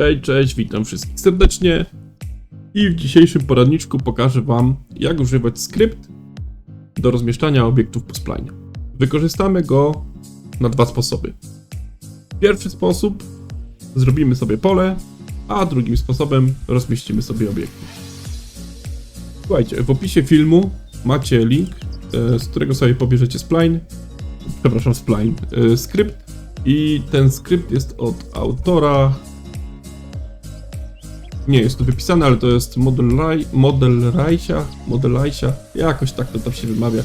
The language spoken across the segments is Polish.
Cześć, cześć, witam wszystkich serdecznie. I w dzisiejszym poradniczku pokażę Wam, jak używać skrypt do rozmieszczania obiektów po spline. Wykorzystamy go na dwa sposoby. Pierwszy sposób zrobimy sobie pole, a drugim sposobem rozmieścimy sobie obiekty. Słuchajcie, w opisie filmu macie link, e, z którego sobie pobierzecie spline, przepraszam, spline, skrypt i ten skrypt jest od autora nie jest tu wypisane, ale to jest model, Rai, model Rajsia, model Rajsia, jakoś tak to tam się wymawia.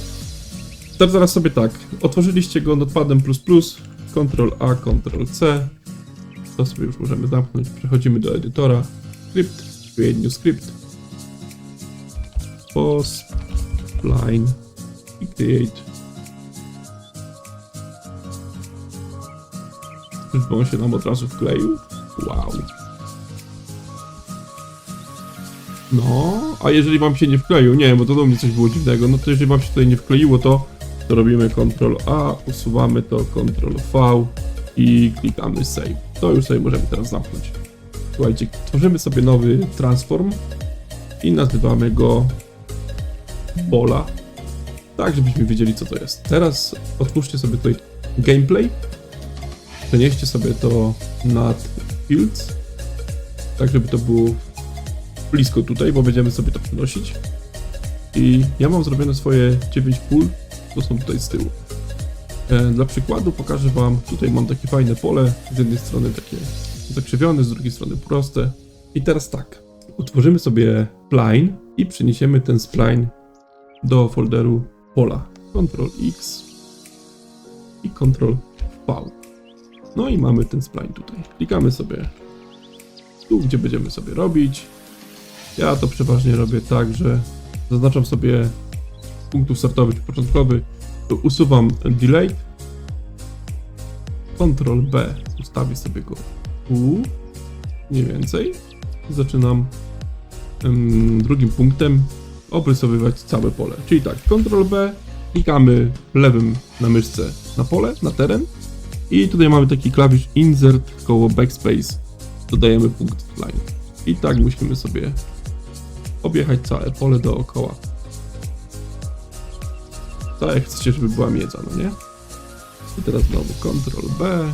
Teraz zaraz sobie tak, otworzyliście go notepadem++, Ctrl A, Ctrl C, to sobie już możemy zamknąć, przechodzimy do edytora, script, create new script, post, line i create. Czyżby on się nam od razu wkleił? Wow. No, a jeżeli wam się nie wkleił, nie, bo to do mnie coś było dziwnego, no to jeżeli wam się tutaj nie wkleiło, to, to robimy Ctrl A, usuwamy to, Ctrl V i klikamy Save. To już sobie możemy teraz zamknąć. Słuchajcie, tworzymy sobie nowy transform i nazywamy go Bola, tak żebyśmy wiedzieli co to jest. Teraz otwórzcie sobie tutaj gameplay, przenieście sobie to nad Fields, tak żeby to było blisko tutaj, bo będziemy sobie to przenosić. I ja mam zrobione swoje 9 pól, to są tutaj z tyłu. E, dla przykładu pokażę wam, tutaj mam takie fajne pole, z jednej strony takie zakrzywione, z drugiej strony proste. I teraz tak, utworzymy sobie spline i przeniesiemy ten spline do folderu pola. Ctrl X i Ctrl V. No i mamy ten spline tutaj. Klikamy sobie tu, gdzie będziemy sobie robić. Ja to przeważnie robię tak, że zaznaczam sobie punktów startowych początkowy, to usuwam delay, Ctrl B, ustawię sobie go tu, mniej więcej. Zaczynam drugim punktem obrysowywać całe pole. Czyli tak, Ctrl B, klikamy lewym na myszce na pole, na teren i tutaj mamy taki klawisz insert koło backspace, dodajemy punkt line. I tak musimy sobie objechać całe pole dookoła. Tak jak chcecie, żeby była miedza, no nie? I teraz znowu Ctrl B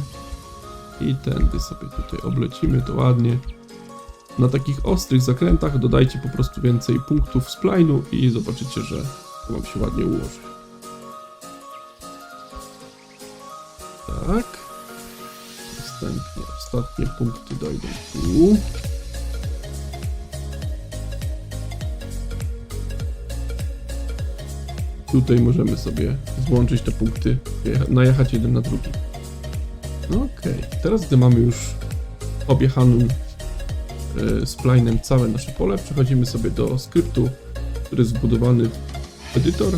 i tędy sobie tutaj oblecimy to ładnie. Na takich ostrych zakrętach dodajcie po prostu więcej punktów z i zobaczycie, że to wam się ładnie ułoży. Tak. Następnie ostatnie punkty dojdą tu. Tutaj możemy sobie złączyć te punkty, jecha- najechać jeden na drugi. Okej, teraz gdy mamy już objechanym e, splinem całe nasze pole, przechodzimy sobie do skryptu, który jest zbudowany w editor,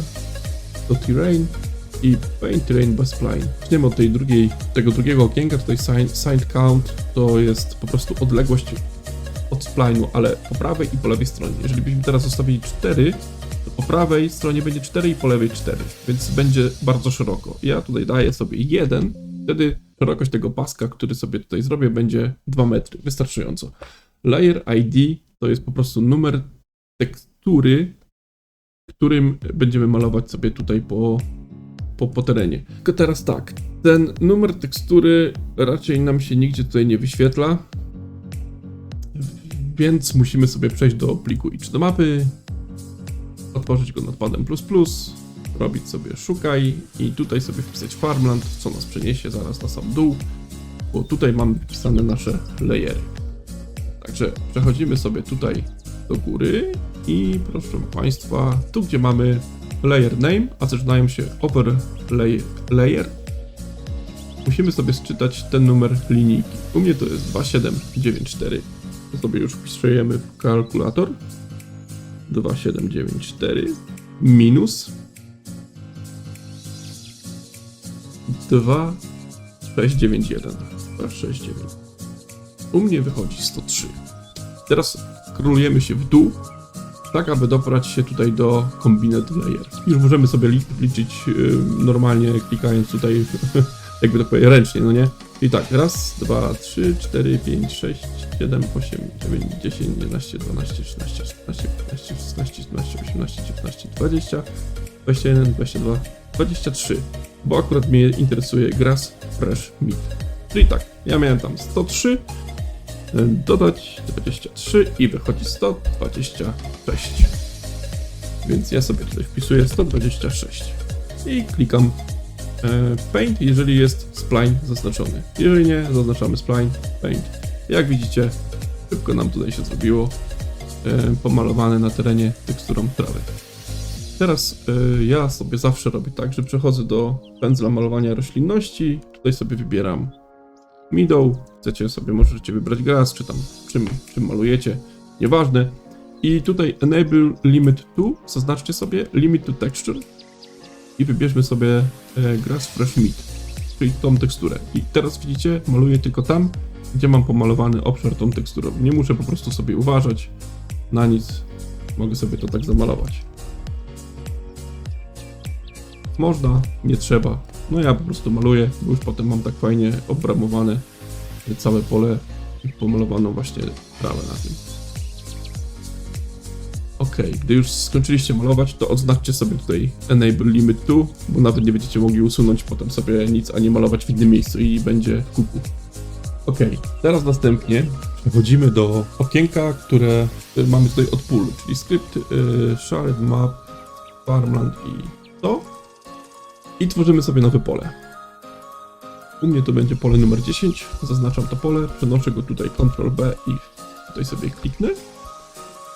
do terrain i paint terrain by spline. Zaczniemy od tej drugiej, tego drugiego okienka, tutaj sign, signed count to jest po prostu odległość od spline'u, ale po prawej i po lewej stronie. Jeżeli byśmy teraz zostawili 4, to po prawej stronie będzie 4 i po lewej 4, więc będzie bardzo szeroko. Ja tutaj daję sobie 1, wtedy szerokość tego paska, który sobie tutaj zrobię, będzie 2 metry, wystarczająco. Layer ID to jest po prostu numer tekstury, którym będziemy malować sobie tutaj po, po, po terenie. Tylko teraz tak, ten numer tekstury raczej nam się nigdzie tutaj nie wyświetla, więc musimy sobie przejść do pliku idź do mapy, otworzyć go notepadem++, robić sobie szukaj i tutaj sobie wpisać farmland, co nas przeniesie zaraz na sam dół, bo tutaj mamy wpisane nasze layery. Także przechodzimy sobie tutaj do góry i proszę Państwa, tu gdzie mamy layer name, a zaczynają się lay, layer, musimy sobie sczytać ten numer linijki. U mnie to jest 2794. To sobie już wpisujemy w kalkulator. 2794 minus 2691. 269. U mnie wychodzi 103. Teraz królujemy się w dół, tak aby dobrać się tutaj do kombinat layer. Już możemy sobie li- liczyć y, normalnie, klikając tutaj, jakby to powiedzieć, ręcznie, no nie? I tak, raz, dwa, trzy, cztery, pięć, sześć, siedem, osiem, dziewięć, dziesięć, jedenaście, dwanaście, trzynaście, czternaście, piętnaście, szesnaście, siedemnaście, osiemnaście, dziewiętnaście, dwadzieścia, dwadzieścia jeden, dwadzieścia dwa, dwadzieścia trzy. Bo akurat mnie interesuje Grass Fresh Meat. Czyli tak, ja miałem tam 103, y, dodać 23 i wychodzi 126. Więc ja sobie tutaj wpisuję 126 i klikam e, Paint, jeżeli jest spline zaznaczony. Jeżeli nie, zaznaczamy spline, Paint. Jak widzicie, szybko nam tutaj się zrobiło e, pomalowane na terenie teksturą trawy. Teraz e, ja sobie zawsze robię tak, że przechodzę do pędzla malowania roślinności, tutaj sobie wybieram Middle, chcecie sobie, możecie wybrać grass, czy tam czym, czym malujecie, nieważne. I tutaj Enable Limit to, zaznaczcie sobie Limit to Texture i wybierzmy sobie e, Grass Fresh Meat, czyli tą teksturę. I teraz widzicie, maluję tylko tam, gdzie mam pomalowany obszar tą teksturą. Nie muszę po prostu sobie uważać na nic, mogę sobie to tak zamalować. Można, nie trzeba. No ja po prostu maluję, bo już potem mam tak fajnie obramowane całe pole i pomalowaną właśnie trawę na tym. Ok, gdy już skończyliście malować, to odznaczcie sobie tutaj Enable Limit to, bo nawet nie będziecie mogli usunąć potem sobie nic, ani malować w innym miejscu i będzie kuku. Ok, teraz następnie przechodzimy do okienka, które y, mamy tutaj od pól, czyli skrypt, y, shared map, farmland i to. I tworzymy sobie nowe pole. U mnie to będzie pole numer 10. Zaznaczam to pole, przenoszę go tutaj Ctrl B i tutaj sobie kliknę.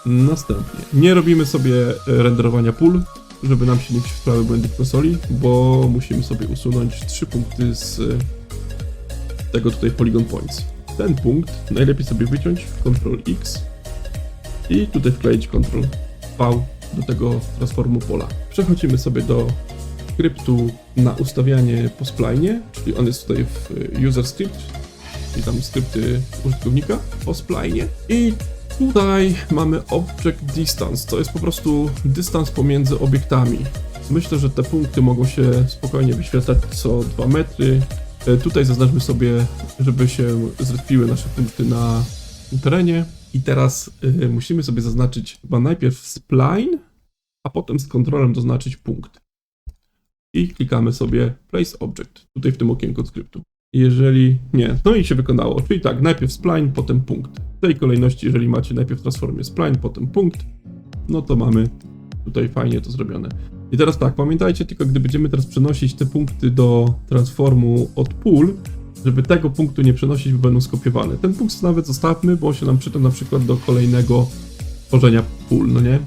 Następnie nie robimy sobie e, renderowania pól, żeby nam się nie wświetlały błędy w konsoli, bo musimy sobie usunąć trzy punkty z e, tego tutaj Polygon Points. Ten punkt najlepiej sobie wyciąć Ctrl X i tutaj wkleić Ctrl V do tego transformu pola. Przechodzimy sobie do skryptu na ustawianie po spline, czyli on jest tutaj w y, user script, czyli tam skrypty użytkownika po spline i tutaj mamy object distance, to jest po prostu dystans pomiędzy obiektami. Myślę, że te punkty mogą się spokojnie wyświetlać co 2 metry. E, Tutaj zaznaczmy sobie, żeby się zrespiły nasze punkty na terenie. I teraz y, musimy sobie zaznaczyć chyba najpierw spline, a potem z kontrolem zaznaczyć punkt i klikamy sobie Place Object, tutaj w tym okienku skryptu. Jeżeli nie, no i się wykonało, czyli tak, najpierw spline, potem punkt. W tej kolejności, jeżeli macie najpierw transformie spline, potem punkt, no to mamy tutaj fajnie to zrobione. I teraz tak, pamiętajcie tylko, gdy będziemy teraz przenosić te punkty do transformu od pól, żeby tego punktu nie przenosić, bo będą skopiowane. Ten punkt nawet zostawmy, bo się nam przyda na przykład do kolejnego tworzenia pól, no nie?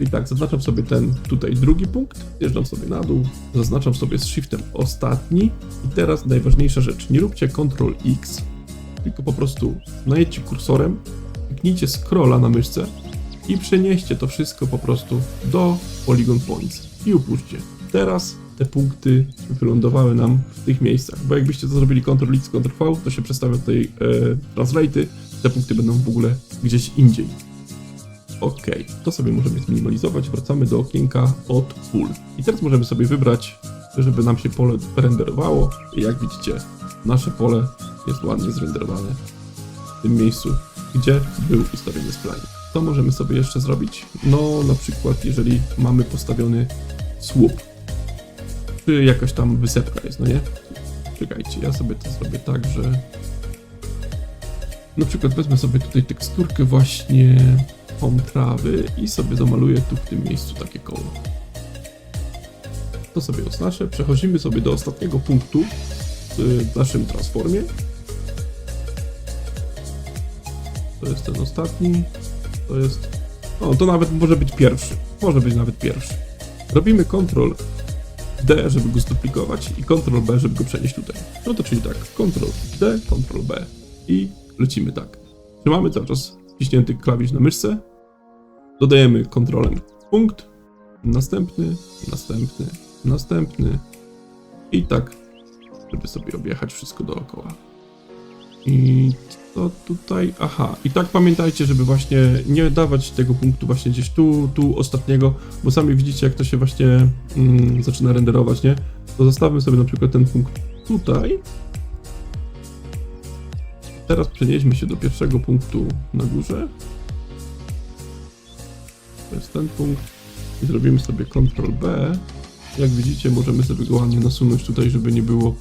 I tak, zaznaczam sobie ten tutaj drugi punkt, zjeżdżam sobie na dół, zaznaczam sobie z shiftem ostatni i teraz najważniejsza rzecz, nie róbcie Ctrl X, tylko po prostu najedźcie kursorem, kliknijcie scrolla na myszce i przenieście to wszystko po prostu do Polygon Points i upuśćcie. Teraz te punkty wylądowały nam w tych miejscach, bo jakbyście to zrobili Ctrl X, Ctrl V, to się przedstawia tutaj e, translate'y, te punkty będą w ogóle gdzieś indziej. Ok, to sobie możemy zminimalizować. Wracamy do okienka od pól. I teraz możemy sobie wybrać, żeby nam się pole renderowało. I jak widzicie, nasze pole jest ładnie zrenderowane w tym miejscu, gdzie był ustawiony spline. Co możemy sobie jeszcze zrobić? No, na przykład, jeżeli mamy postawiony słup, czy jakaś tam wysepka jest, no nie? Czekajcie, ja sobie to zrobię tak, że na przykład wezmę sobie tutaj teksturkę właśnie tą trawy i sobie zamaluję tu w tym miejscu takie koło. To sobie oznaczę. Przechodzimy sobie do ostatniego punktu w naszym transformie. To jest ten ostatni. To jest... O, to nawet może być pierwszy. Może być nawet pierwszy. Robimy Ctrl D, żeby go zduplikować i Ctrl B, żeby go przenieść tutaj. No to czyli tak, Ctrl D, Ctrl B i lecimy tak. Trzymamy cały czas wciśnięty klawisz na myszce. Dodajemy kontrolem punkt, następny, następny, następny i tak, żeby sobie objechać wszystko dookoła. I to tutaj, aha, i tak pamiętajcie, żeby właśnie nie dawać tego punktu właśnie gdzieś tu, tu ostatniego, bo sami widzicie jak to się właśnie mm, zaczyna renderować, nie? To zostawmy sobie na przykład ten punkt tutaj Teraz przenieśmy się do pierwszego punktu na górze. To jest ten punkt. I zrobimy sobie Ctrl B. Jak widzicie, możemy sobie go ładnie nasunąć tutaj, żeby nie było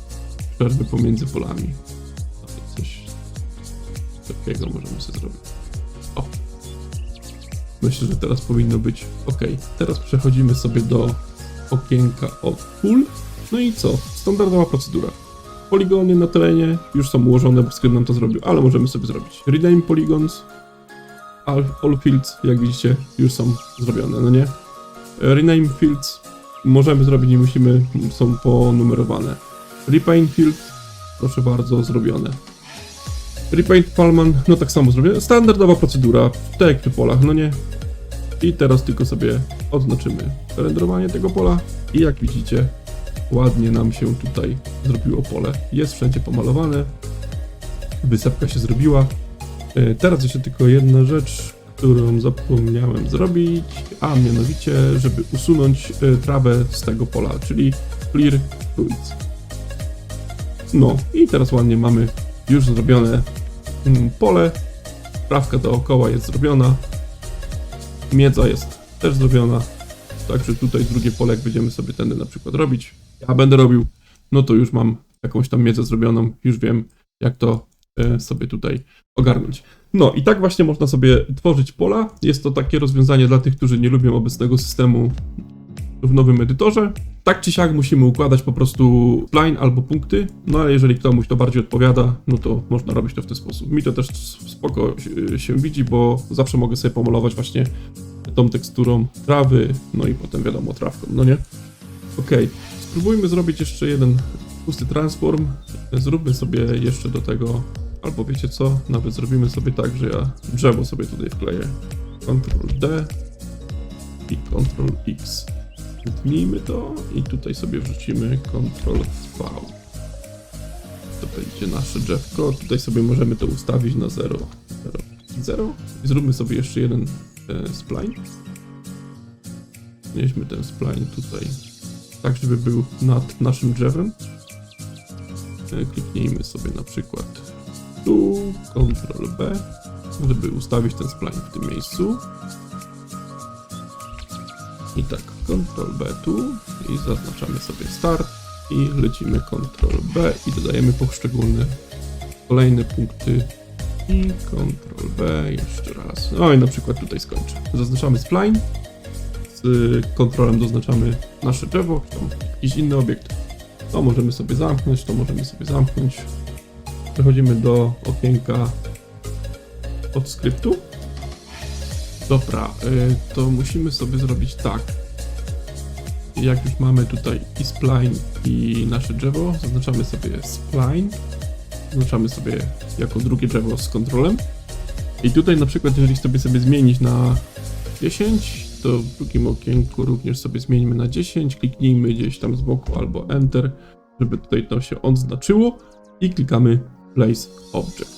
przerwy pomiędzy polami. Takie Coś takiego możemy sobie zrobić. O! Myślę, że teraz powinno być ok. Teraz przechodzimy sobie do okienka od pól. No i co? Standardowa procedura. Poligony na terenie już są ułożone, bo skrypt nam to zrobił, ale możemy sobie zrobić rename polygons. All, fields, jak widzicie, już są zrobione, no nie? Rename fields możemy zrobić, nie musimy, są ponumerowane. Repaint field, proszę bardzo, zrobione. Repaint Palman, no tak samo zrobione. Standardowa procedura, tak jak przy polach, no nie? I teraz tylko sobie odznaczymy renderowanie tego pola i jak widzicie, ładnie nam się tutaj zrobiło pole. Jest wszędzie pomalowane, wysepka się zrobiła. E, Teraz jeszcze tylko jedna rzecz, którą zapomniałem zrobić, a mianowicie, żeby usunąć e, trawę z tego pola, czyli clear fruits. No i teraz ładnie mamy już zrobione mm, pole, trawka dookoła jest zrobiona, miedza jest też zrobiona, także tutaj drugie pole, jak będziemy sobie tędy na przykład robić, ja będę robił, no to już mam jakąś tam miedzę zrobioną, już wiem jak to e, sobie tutaj ogarnąć. No i tak właśnie można sobie tworzyć pola. Jest to takie rozwiązanie dla tych, którzy nie lubią obecnego systemu w nowym edytorze. Tak czy siak musimy układać po prostu line albo punkty, no ale jeżeli komuś to bardziej odpowiada, no to można robić to w ten sposób. Mi to też spoko się- widzi, bo zawsze mogę sobie pomalować właśnie tą teksturą trawy, no i potem wiadomo trawką, no nie? Okej, spróbujmy zrobić jeszcze jeden pusty transform. Zróbmy sobie jeszcze do tego, albo wiecie co, nawet zrobimy sobie tak, że ja drzewo sobie tutaj wkleję. Ctrl D i Ctrl X. Wytnijmy to i tutaj sobie wrzucimy Ctrl V. To będzie nasze drzewko. Tutaj sobie możemy to ustawić na 0. 0, 0. I zróbmy sobie jeszcze jeden e, spline. Nieśmy ten spline tutaj tak, żeby był nad naszym drzewem. E, Kliknijmy sobie na przykład tu, Ctrl B, żeby ustawić ten spline w tym miejscu. I tak, Ctrl B tu i zaznaczamy sobie start i lecimy Ctrl B i dodajemy poszczególne kolejne punkty i Ctrl B jeszcze raz. No i na przykład tutaj skończę. Zaznaczamy spline, kontrolem doznaczamy nasze drzewo, czy tam jakiś inny obiekt. To możemy sobie zamknąć, to możemy sobie zamknąć. Przechodzimy do okienka od skryptu. Dobra, y, to musimy sobie zrobić tak. Jak już mamy tutaj i spline i nasze drzewo, zaznaczamy sobie spline. Zaznaczamy sobie jako drugie drzewo z kontrolem. I tutaj na przykład, jeżeli sobie sobie zmienić na 10, to w drugim okienku również sobie zmieńmy na 10, kliknijmy gdzieś tam z boku albo Enter, żeby tutaj to się odznaczyło i klikamy Place Object.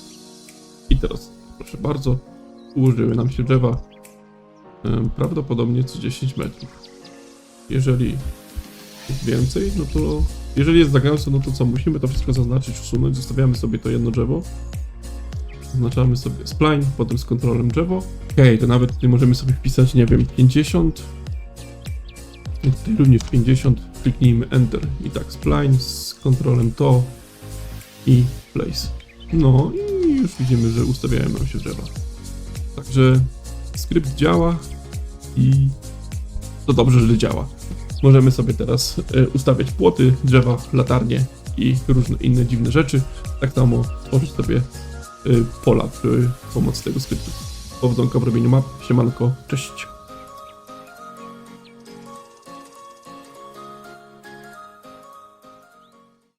I teraz, proszę bardzo, ułożyły nam się drzewa prawdopodobnie co 10 metrów. Jeżeli jest więcej, no to jeżeli jest za gęsto, no to co, musimy to wszystko zaznaczyć, usunąć, zostawiamy sobie to jedno drzewo, Zaznaczamy sobie spline, potem z kontrolem drzewo. Okej, to nawet tutaj możemy sobie wpisać, nie wiem, 50. I tutaj również 50. Kliknijmy Enter. I tak, spline z kontrolem to i place. No i już widzimy, że ustawiają nam się drzewa. Także skrypt działa i to dobrze, że działa. Możemy sobie teraz e, ustawiać płoty, drzewa, latarnie i różne inne dziwne rzeczy. Tak samo tworzyć sobie y, pola przy pomocy tego skryptu. Powodzonka w robieniu map. Siemanko, cześć.